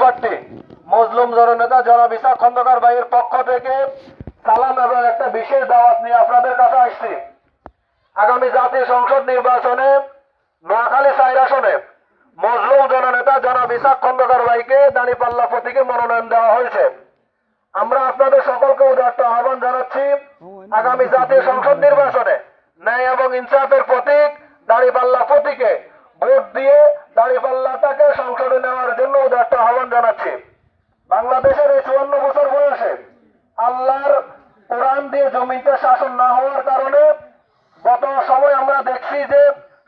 প্রার্থী মজলুম জননেতা জনাব ইসা খন্দকার ভাইয়ের পক্ষ থেকে সালাম এবং একটা বিশেষ দাওয়াত নিয়ে আপনাদের কাছে আসছি। আগামী জাতীয় সংসদ নির্বাচনে নোয়াখালী সাইর আসনে মজলুম জননেতা জনাব ইসাক খন্দকার ভাইকে দাঁড়িপাল্লা প্রতীকে মনোনয়ন দেওয়া হয়েছে। আমরা আপনাদের সকলকে উদার্ত আহ্বান জানাচ্ছি। আগামী জাতীয় সংসদ নির্বাচনে ন্যায় এবং ইনসাফের প্রতীক দাঁড়িপাল্লা প্রতীকে জন্য উদার্ত আহ্বান জানাচ্ছি। বাংলাদেশের এই চুয়ান্ন বছর বয়সে আল্লাহর কোরআন দিয়ে জমিতে শাসন না হওয়ার কারণে গত সময় আমরা দেখছি যে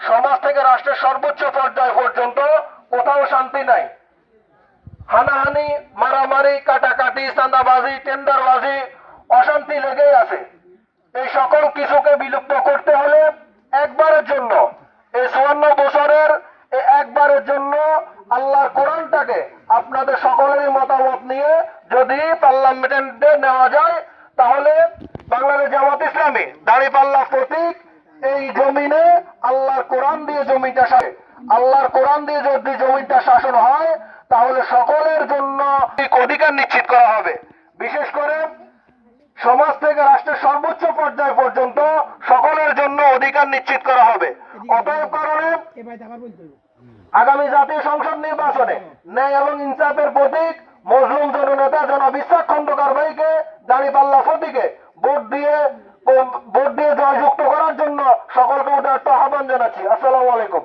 সমাজ থেকে রাষ্ট্রের সর্বোচ্চ পর্যায় পর্যন্ত কোথাও শান্তি নাই। হানাহানি, মারামারি, কাটাকাটি, চাঁদাবাজি, টেন্ডারবাজি, অশান্তি লেগেই আছে। এই সকল কিছুকে বিলুপ্ত করতে হলে একবারের জন্য, এই চুয়ান্ন বছরের একবারের জন্য আল্লাহর কোরআনটাকে আপনাদের সকলেরই মতামত নিয়ে যদি পার্লামেন্টে নেওয়া যায়, তাহলে বাংলাদেশ জামাত ইসলামী দাঁড়িপাল্লা প্রতীক, এই জমিনে আল্লাহর কোরআন দিয়ে জমিটা শাসন আল্লাহর কোরআন দিয়ে যদি জমিটা শাসন হয়, তাহলে সকলের জন্য অধিকার নিশ্চিত করা হবে। বিশেষ করে সমাজ থেকে রাষ্ট্রের সর্বোচ্চ পর্যায় পর্যন্ত জন্য অধিকার নিশ্চিত করা হবে। অতএব কারণে আগামী জাতীয় সংসদ নির্বাচনে ন্যায় এবং ইনসাফের প্রতীক মজলুম জননেতা জনাব ইসাক খন্দকার ভাইকে দাঁড়িপাল্লা প্রতীকে ভোট দিয়ে ভোট দিয়ে জয়যুক্ত করার জন্য সকলকে উদার্ত আহ্বান জানাচ্ছি। আসসালামু আলাইকুম।